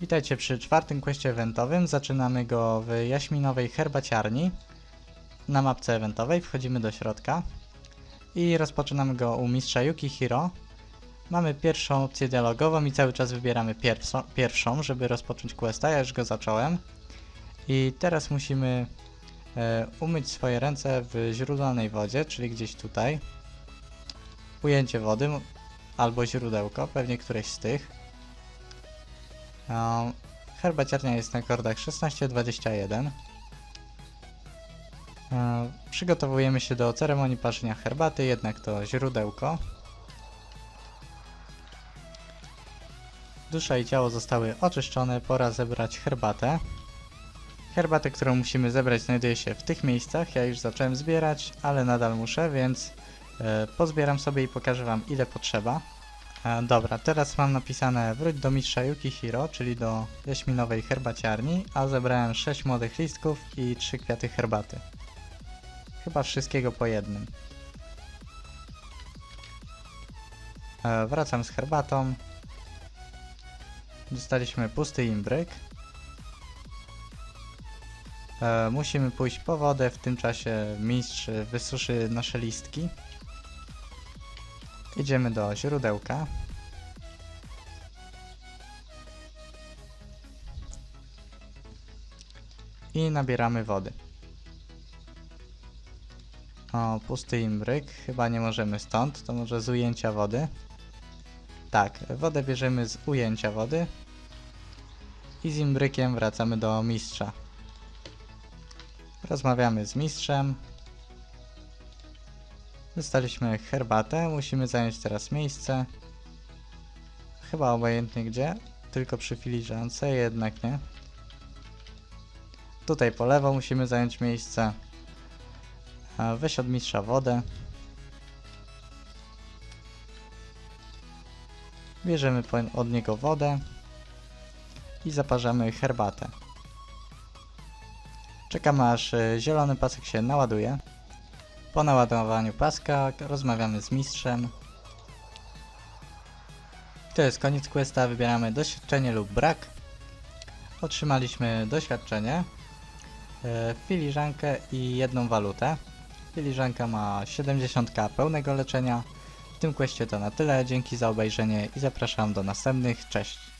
Witajcie przy czwartym questie eventowym. Zaczynamy go w jaśminowej herbaciarni. Na mapce eventowej wchodzimy do środka i rozpoczynamy go u mistrza Yukihiro. Mamy pierwszą opcję dialogową i cały czas wybieramy pierwszą, żeby rozpocząć questa. Ja już go zacząłem. I teraz musimy e, umyć swoje ręce w źródlanej wodzie, czyli gdzieś tutaj. Ujęcie wody albo źródełko, pewnie któreś z tych. Um, herbaciarnia jest na kordach 16-21. Um, przygotowujemy się do ceremonii parzenia herbaty, jednak to źródełko. Dusza i ciało zostały oczyszczone, pora zebrać herbatę. Herbatę, którą musimy zebrać, znajduje się w tych miejscach. Ja już zacząłem zbierać, ale nadal muszę, więc e, pozbieram sobie i pokażę Wam, ile potrzeba. E, dobra, teraz mam napisane wróć do mistrza Yukihiro, czyli do jaśminowej herbaciarni, a zebrałem 6 młodych listków i 3 kwiaty herbaty. Chyba wszystkiego po jednym. E, wracam z herbatą. Dostaliśmy pusty imbryk. E, musimy pójść po wodę, w tym czasie mistrz wysuszy nasze listki. Idziemy do źródełka. I nabieramy wody. O, pusty imbryk. Chyba nie możemy stąd, to może z ujęcia wody. Tak, wodę bierzemy z ujęcia wody. I z imbrykiem wracamy do mistrza. Rozmawiamy z mistrzem. Dostaliśmy herbatę, musimy zająć teraz miejsce. Chyba obojętnie gdzie, tylko przy filiżance, jednak nie. Tutaj po lewo musimy zająć miejsce. Weź od mistrza wodę. Bierzemy od niego wodę i zaparzamy herbatę. Czekamy aż e, zielony pasek się naładuje. Po naładowaniu paska rozmawiamy z mistrzem. To jest koniec questa, wybieramy doświadczenie lub brak. Otrzymaliśmy doświadczenie, e, filiżankę i jedną walutę. Filiżanka ma 70k pełnego leczenia. W tym questie to na tyle, dzięki za obejrzenie i zapraszam do następnych, cześć!